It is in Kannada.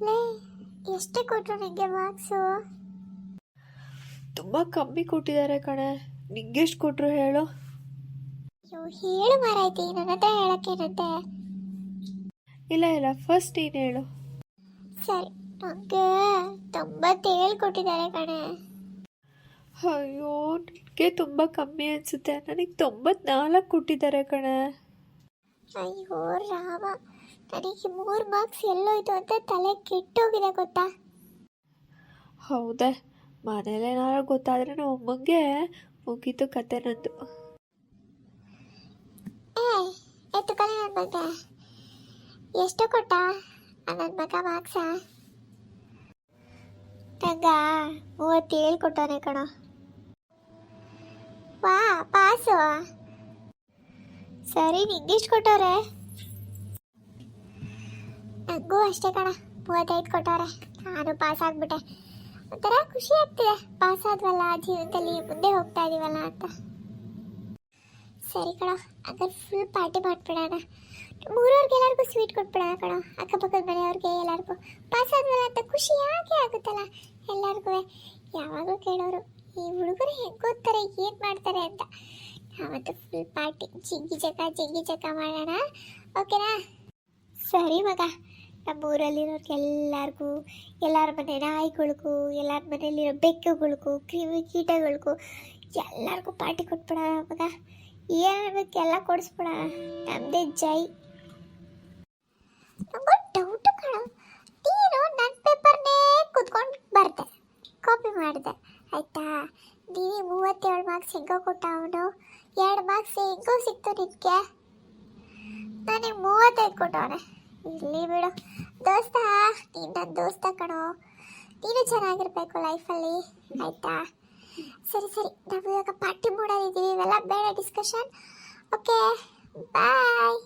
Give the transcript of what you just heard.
ಲೇ ಎಷ್ಟೇ ಕೊಟ್ಟರು ನಿಮಗೆ ಮಾರ್ಕ್ಸು? ತುಂಬ ಕಮ್ಮಿ ಕೊಟ್ಟಿದ್ದಾರೆ ಕಣೆ. ನಿಂಗೆಷ್ಟು ಕೊಟ್ಟರು ಹೇಳು? ಅಯ್ಯೋ ಹೇಳು ಮಾರಾಯ್ತಿ ನನ್ನ ಹತ್ರ ಹೇಳಕ್ಕೇನಂತೆ ಇಲ್ಲ ಇಲ್ಲ ಫಸ್ಟ್ ನೀನು ಹೇಳು? ಸರಿ ನನಗೆ ತೊಂಬತ್ತೇಳು ಕೊಟ್ಟಿದ್ದಾರೆ ಕಣೆ. ಅಯ್ಯೋ ನಿನಗೆ ತುಂಬ ಕಮ್ಮಿ ಅನಿಸುತ್ತೆ. ನನಗೆ ತೊಂಬತ್ನಾಲ್ಕು ಕೊಟ್ಟಿದ್ದಾರೆ ಕಣೆ. ಅಯ್ಯೋ ರಾಮ. ನನಗೆ ಮೂರು ಮಾರ್ಕ್ಸ್ ಎಲ್ಲೋಯ್ತು ಅಂತ ತಲೆ ಕೆಟ್ಟೋಗಿದೆ ಗೊತ್ತಾ? ಹೌದೇ ಮನೇಲೇನಾದ್ರು ಗೊತ್ತಾದ್ರೆ ನಮ್ಮ ಅಮ್ಮಂಗೆ ಮುಗೀತು ಕತೆ ನಂದು. ಏ ಎತ್ತು ಕಲಿ ನನ್ನ ಮಗ. ಎಷ್ಟು ಕೊಟ್ಟ ನನ್ನ ಮಗ ಮಾರ್ಕ್ಸ ನಂಗ ಮೂವತ್ತೇಳು ಕೊಟ್ಟವನೆ ಕಣೋ. ವಾ ಪಾಸು. ಸರಿ ನಿಂಗೆಷ್ಟು ಕೊಟ್ಟವ್ರೆ? ನನಗೂ ಅಷ್ಟೇ ಕಣ. ಮೂವತ್ತೈದು ಕೊಟ್ಟವ್ರೆ. ನಾನು ಪಾಸ್ ಆಗ್ಬಿಟ್ಟೆ. ಒಂಥರ ಖುಷಿ ಆಗ್ತಿದೆ. ಪಾಸ್ ಆದ್ವಲ್ಲ, ಜೀವನದಲ್ಲಿ ಮುಂದೆ ಹೋಗ್ತಾ ಇದೀವಲ್ಲ ಅಂತ. ಸರಿ ಕಣ, ಹಾಗಾದ್ರೆ ಫುಲ್ ಪಾರ್ಟಿ ಮಾಡ್ಬಿಡೋಣ. ಮೂರವ್ರಿಗೆ ಎಲ್ಲರಿಗೂ ಸ್ವೀಟ್ ಕೊಟ್ಬಿಡೋಣ ಕಣ. ಅಕ್ಕಪಕ್ಕದ ಮನೆಯವ್ರಿಗೆ ಎಲ್ಲರಿಗೂ. ಪಾಸ್ ಆದ್ವಲ್ಲ ಅಂತ ಖುಷಿ ಯಾಕೆ ಆಗುತ್ತಲ್ಲ? ಎಲ್ಲರಿಗೂ ಯಾವಾಗಲೂ ಕೇಳೋರು, ಈ ಹುಡುಗರು ಹೆಂಗೆ ಓದ್ತಾರೆ, ಏನು ಮಾಡ್ತಾರೆ ಅಂತ. ನಾವತ್ತು ಫುಲ್ ಪಾರ್ಟಿ ಜಿಗ್ಗಿ ಜಗ ಜಿಗ್ಗಿ ಜಗ ಮಾಡೋಣ. ಓಕೆನಾ ಸರಿ ಮಗ. ನಮ್ಮ ಊರಲ್ಲಿರೋರ್ಗೆಲ್ಲರಿಗೂ ಎಲ್ಲರ ಮನೆ ನಾಯಿಗಳಿಗೂ, ಎಲ್ಲರ ಮನೆಯಲ್ಲಿರೋ ಬೆಕ್ಕುಗಳಿಗೂ, ಕ್ರಿಮಿ ಕೀಟಗಳಿಗೂ ಎಲ್ಲರಿಗೂ ಪಾರ್ಟಿ ಕೊಟ್ಬಿಡೋಣ ಮಗ. ಏನಾಗಬೇಕು ಎಲ್ಲ ಕೊಡಿಸ್ಬಿಡೋಣ. ನಮ್ಮದೇ ಜೈ. ಡೌಟ್ ನೀನು ನನ್ನ ಪೇಪರ್ನೇ ಕುತ್ಕೊಂಡು ಬರ್ದೆ ಕಾಪಿ ಮಾಡಿದೆ, ಆಯ್ತಾ? ನೀನು ಮೂವತ್ತೇಳು ಮಾರ್ಕ್ಸ್ ಹೆಂಗೋ ಕೊಟ್ಟ ಅವನು. ಎರಡು ಮಾರ್ಕ್ಸ್ ಹೆಂಗೋ ಸಿಕ್ತು ನಿನಗೆ. ನನಗೆ ಮೂವತ್ತೈದು ಕೊಟ್ಟವನೆ. ಇರಲಿ ಬಿಡು ದೋಸ್ತ ನೀನು ನನ್ನ ದೋಸ್ತ ಕಣೋ ನೀನು ಚೆನ್ನಾಗಿರ್ಬೇಕು ಲೈಫಲ್ಲಿ ಆಯ್ತಾ ಸರಿ ಸರಿ ನಾವು ಇವಾಗ ಪಾರ್ಟಿ ಮಾಡೋದಿದ್ದೀವಿ ಇವೆಲ್ಲ ಬೇಡ ಡಿಸ್ಕಷನ್ ಓಕೆ ಬಾಯ್